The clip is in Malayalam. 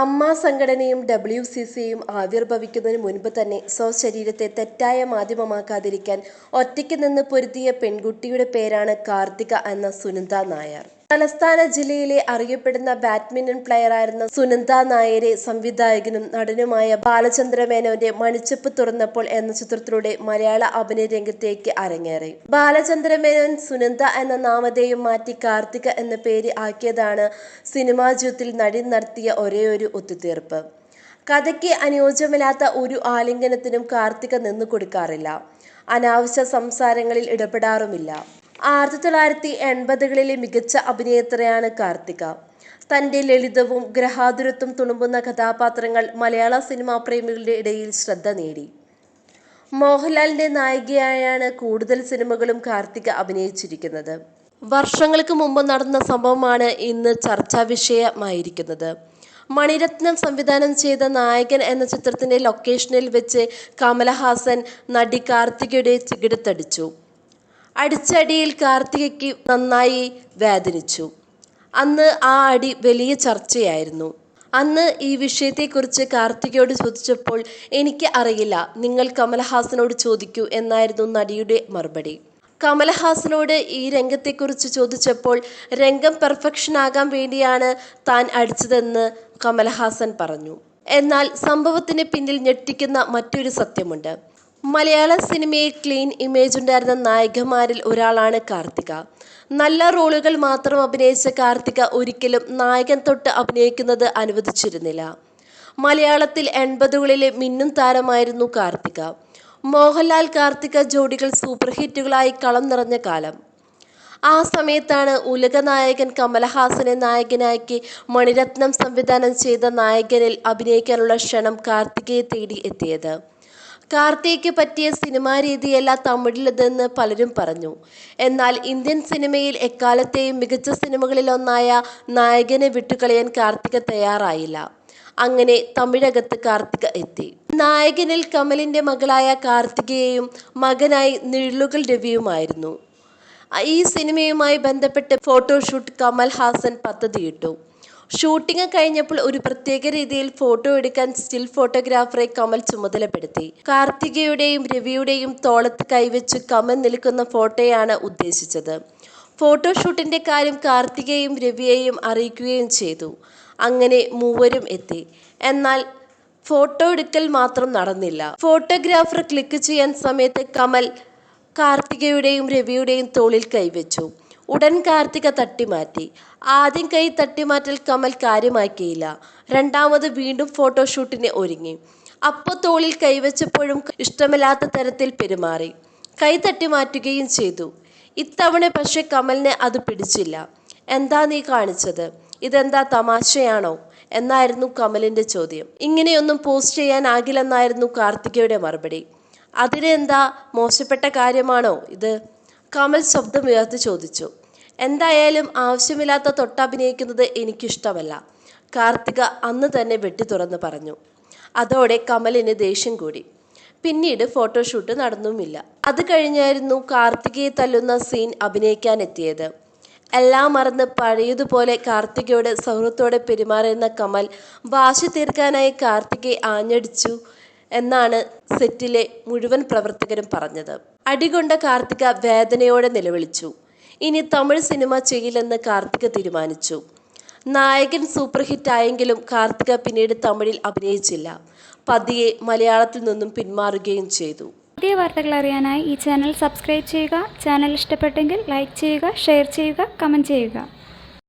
അമ്മ സംഘടനയും ഡബ്ല്യു സി സിയും ആവിർഭവിക്കുന്നതിന് മുൻപ് തന്നെ സ്വശരീരത്തെ തെറ്റായ മാധ്യമമാക്കാതിരിക്കാൻ ഒറ്റയ്ക്ക് നിന്ന് പൊരുതിയ പെൺകുട്ടിയുടെ പേരാണ് കാർത്തിക എന്ന സുനന്ദ നായർ. തലസ്ഥാന ജില്ലയിലെ അറിയപ്പെടുന്ന ബാഡ്മിന്റൺ പ്ലെയറായിരുന്ന സുനന്ദ നായരെ സംവിധായകനും നടനുമായ ബാലചന്ദ്ര മേനോന്റെ മണിച്ചപ്പ് തുറന്നപ്പോൾ എന്ന ചിത്രത്തിലൂടെ മലയാള അഭിനയ രംഗത്തേക്ക് അരങ്ങേറി. ബാലചന്ദ്ര മേനോൻ സുനന്ദ എന്ന നാമധേയം മാറ്റി കാർത്തിക എന്ന പേര് ആക്കിയതാണ് സിനിമാ ജീവിതത്തിൽ നടി നടത്തിയ ഒരേയൊരു ഒത്തുതീർപ്പ്. കഥയ്ക്ക് അനുയോജ്യമല്ലാത്ത ഒരു ആലിംഗനത്തിനും കാർത്തിക നിന്നു കൊടുക്കാറില്ല അനാവശ്യ സംസാരങ്ങളിൽ ഇടപെടാറുമില്ല. ആയിരത്തി തൊള്ളായിരത്തി എൺപതുകളിലെ മികച്ച അഭിനേത്രിയാണ് കാർത്തിക. തന്റെ ലളിതവും ഗ്രഹാതുരത്വം തുളുമ്പുന്ന കഥാപാത്രങ്ങൾ മലയാള സിനിമാ പ്രേമികളുടെ ഇടയിൽ ശ്രദ്ധ നേടി. മോഹൻലാലിന്റെ നായികയായാണ് കൂടുതൽ സിനിമകളും കാർത്തിക അഭിനയിച്ചിരിക്കുന്നത്. വർഷങ്ങൾക്ക് മുമ്പ് നടന്ന സംഭവമാണ് ഇന്ന് ചർച്ചാ വിഷയമായിരിക്കുന്നത് മണിരത്നം സംവിധാനം ചെയ്ത നായകൻ എന്ന ചിത്രത്തിന്റെ ലൊക്കേഷനിൽ വെച്ച് കമലഹാസൻ നടി കാർത്തികയുടെ ചികിടത്തടിച്ചു അടിച്ചടിയിൽ കാർത്തികയ്ക്ക് നന്നായി വേദനിച്ചു. അന്ന് ആ അടി വലിയ ചർച്ചയായിരുന്നു. അന്ന് ഈ വിഷയത്തെക്കുറിച്ച് കാർത്തികയോട് ചോദിച്ചപ്പോൾ എനിക്ക് അറിയില്ല നിങ്ങൾ കമലഹാസനോട് ചോദിക്കൂ എന്നായിരുന്നു നടിയുടെ മറുപടി. കമലഹാസനോട് ഈ രംഗത്തെക്കുറിച്ച് ചോദിച്ചപ്പോൾ രംഗം പെർഫെക്ഷൻ ആകാൻ വേണ്ടിയാണ് താൻ അടിച്ചതെന്ന് കമലഹാസൻ പറഞ്ഞു. എന്നാൽ സംഭവത്തിന് പിന്നിൽ ഞെട്ടിക്കുന്ന മറ്റൊരു സത്യമുണ്ട്. മലയാള സിനിമയിൽ ക്ലീൻ ഇമേജ് ഉണ്ടായിരുന്ന നായികമാരിൽ ഒരാളാണ് കാർത്തിക. നല്ല റോളുകൾ മാത്രം അഭിനയിച്ച കാർത്തിക ഒരിക്കലും നായകൻ തൊട്ട് അഭിനയിക്കുന്നത് അനുവദിച്ചിരുന്നില്ല. മലയാളത്തിൽ എൺപതുകളിലെ മിന്നും താരമായിരുന്നു കാർത്തിക. മോഹൻലാൽ കാർത്തിക ജോഡികൾ സൂപ്പർ ഹിറ്റുകളായി കളം നിറഞ്ഞ കാലം. ആ സമയത്താണ് ഉലകനായകൻ കമലഹാസനെ നായകനാക്കി മണിരത്നം സംവിധാനം ചെയ്ത നായകനിൽ അഭിനയിക്കാനുള്ള ക്ഷണം കാർത്തികയെ തേടി എത്തിയത്. കാർത്തികയ്ക്ക് പറ്റിയ സിനിമാ രീതിയല്ല തമിഴിലതെന്ന് പലരും പറഞ്ഞു. എന്നാൽ ഇന്ത്യൻ സിനിമയിൽ എക്കാലത്തെയും മികച്ച സിനിമകളിലൊന്നായ നായകനെ വിട്ടുകളയാൻ കാർത്തിക തയ്യാറായില്ല. അങ്ങനെ തമിഴകത്ത് കാർത്തിക എത്തി. നായകനിൽ കമലിന്റെ മകളായ കാർത്തികയെയും മകനായി നിഴലുകൾ രവിയുമായിരുന്നു. ഈ സിനിമയുമായി ബന്ധപ്പെട്ട് ഫോട്ടോഷൂട്ട് കമൽ ഹാസൻ പദ്ധതിയിട്ടു. ഷൂട്ടിംഗ് കഴിഞ്ഞപ്പോൾ ഒരു പ്രത്യേക രീതിയിൽ ഫോട്ടോ എടുക്കാൻ സ്റ്റിൽ ഫോട്ടോഗ്രാഫറെ കമൽ ചുമതലപ്പെടുത്തി. കാർത്തികയുടെയും രവിയുടെയും തോളത്ത് കൈവച്ച് കമൽ നിൽക്കുന്ന ഫോട്ടോയാണ് ഉദ്ദേശിച്ചത്. ഫോട്ടോഷൂട്ടിന്റെ കാര്യം കാർത്തികയും രവിയെയും അറിയിക്കുകയും ചെയ്തു. അങ്ങനെ മൂവരും എത്തി. എന്നാൽ ഫോട്ടോ എടുക്കൽ മാത്രം നടന്നില്ല. ഫോട്ടോഗ്രാഫർ ക്ലിക്ക് ചെയ്യാൻ സമയത്ത് കമൽ കാർത്തികയുടെയും രവിയുടെയും തോളിൽ കൈവച്ചു. ഉടൻ കാർത്തിക തട്ടിമാറ്റി. ആദ്യം കൈ തട്ടിമാറ്റൽ കമൽ കാര്യമാക്കിയില്ല. രണ്ടാമത് വീണ്ടും ഫോട്ടോഷൂട്ടിന് ഒരുങ്ങി. അപ്പോൾ തോളിൽ കൈവച്ചപ്പോഴും ഇഷ്ടമില്ലാത്ത തരത്തിൽ പെരുമാറി. കൈ തട്ടിമാറ്റുകയും ചെയ്തു. ഇത്തവണ പക്ഷെ കമലിനെ അത് പിടിച്ചില്ല. എന്താ നീ കാണിച്ചത്? ഇതെന്താ തമാശയാണോ? എന്നായിരുന്നു കമലിന്റെ ചോദ്യം. ഇങ്ങനെയൊന്നും പോസ്റ്റ് ചെയ്യാൻ ചെയ്യാനാകില്ലെന്നായിരുന്നു കാർത്തികയുടെ മറുപടി. അതിനെന്താ മോശപ്പെട്ട കാര്യമാണോ ഇത്? കമൽ ശബ്ദമുയർത്തി ചോദിച്ചു. എന്തായാലും ആവശ്യമില്ലാത്ത തൊട്ടഭിനയിക്കുന്നത് എനിക്കിഷ്ടമല്ല. കാർത്തിക അന്ന് തന്നെ വെട്ടി തുറന്ന് പറഞ്ഞു. അതോടെ കമലിന് ദേഷ്യം കൂടി. പിന്നീട് ഫോട്ടോഷൂട്ട് നടന്നുമില്ല. അത് കഴിഞ്ഞായിരുന്നു കാർത്തികയെ തല്ലുന്ന സീൻ അഭിനയിക്കാൻ എത്തിയത് എല്ലാം മറന്ന് പഴയതുപോലെ കാർത്തികയോട് സൗഹൃദത്തോടെ പെരുമാറുന്ന കമൽ വാശി തീർക്കാനായി കാർത്തികയെ ആഞ്ഞടിച്ചു എന്നാണ് സെറ്റിലെ മുഴുവൻ പ്രവർത്തകരും പറഞ്ഞത്. അടികൊണ്ട കാർത്തിക വേദനയോടെ നിലവിളിച്ചു. ഇനി തമിഴ് സിനിമ ചെയ്യില്ലെന്ന് കാർത്തിക തീരുമാനിച്ചു. നായകൻ സൂപ്പർ ഹിറ്റ് ആയെങ്കിലും കാർത്തിക പിന്നീട് തമിഴിൽ അഭിനയിച്ചില്ല. പതിയെ മലയാളത്തിൽ നിന്നും പിന്മാറുകയും ചെയ്തു. പുതിയ വാർത്തകൾ അറിയാനായി ഈ ചാനൽ സബ്സ്ക്രൈബ് ചെയ്യുക ചാനൽ ഇഷ്ടപ്പെട്ടെങ്കിൽ ലൈക്ക് ചെയ്യുക ഷെയർ ചെയ്യുക കമന്റ് ചെയ്യുക.